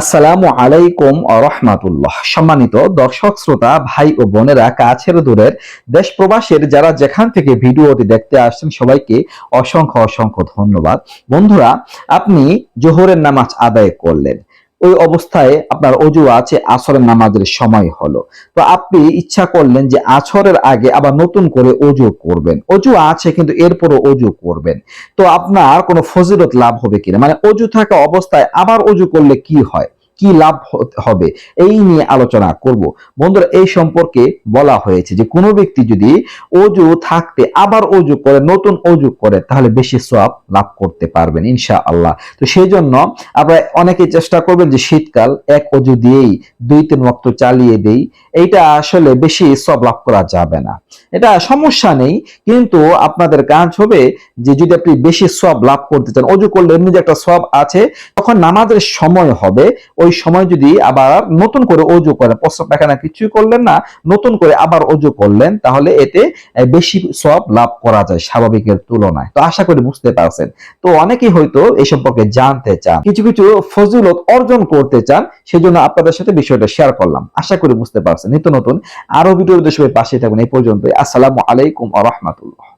আসসালামু আলাইকুম রহমাতুল্লাহ। সম্মানিত দর্শক, শ্রোতা, ভাই ও বোনেরা, কাছের দূরের দেশ প্রবাসের যারা যেখান থেকে ভিডিওটি দেখতে আসছেন, সবাইকে অসংখ্য অসংখ্য ধন্যবাদ। বন্ধুরা, আপনি জোহরের নামাজ আদায় করলেন। ওই অবস্থায় আপনার অজু আছে, আসরের নামাজের সময় হলো। তো আপনি ইচ্ছা করলেন যে আছরের আগে আবার নতুন করে অজু করবেন। অজু আছে কিন্তু এরপরও অজু করবেন। তো আপনার কোনো ফজিলত লাভ হবে কিনা? মানে অজু থাকা অবস্থায় আবার অজু করলে কি হয়? কি লাভ হবে? এই নিয়ে আলোচনা করব। বন্ধুরা, এই সম্পর্কে বলা হয়েছে যে, কোনো ব্যক্তি যদি অজু থাকতে আবার অজু করে, নতুন অজু করে, তাহলে বেশি সওয়াব লাভ করতে পারবেন ইনশা আল্লাহ তো সেই জন্য আপনারা অনেকে চেষ্টা করবেন যে, শীতকাল এক অজু দিয়েই দুই, তিন ওয়াক্ত চালিয়ে দেই। এইটা আসলে বেশি সব লাভ করা যাবে না। এটা সমস্যা নেই, কিন্তু আপনাদের কাজ হবে যে, যদি আপনি বেশি সব লাভ করতে চান, অজু করলে এমনি যে একটা সব আছে, তখন নামাজের সময় হবে, ওই সময় যদি আবার নতুন করে অজু করেন, প্রস্রাব পায়খানা কিছুই করলেন না, নতুন করে আবার অজু করলেন, তাহলে এতে বেশি সব লাভ করা যায় স্বাভাবিকের তুলনায়। তো আশা করি বুঝতে পারছেন। তো অনেকেই হয়তো এই সম্পর্কে জানতে চান, কিছু কিছু ফজিলত অর্জন করতে চান, সেজন্য আপনাদের সাথে বিষয়টা শেয়ার করলাম। আশা করি বুঝতে পারছেন। নিত্য নতুন আরও ভিডিও সবাই পাশে থাকবেন এই পর্যন্ত আসসালামু আলাইকুম আ রহমাতুল্লাহ।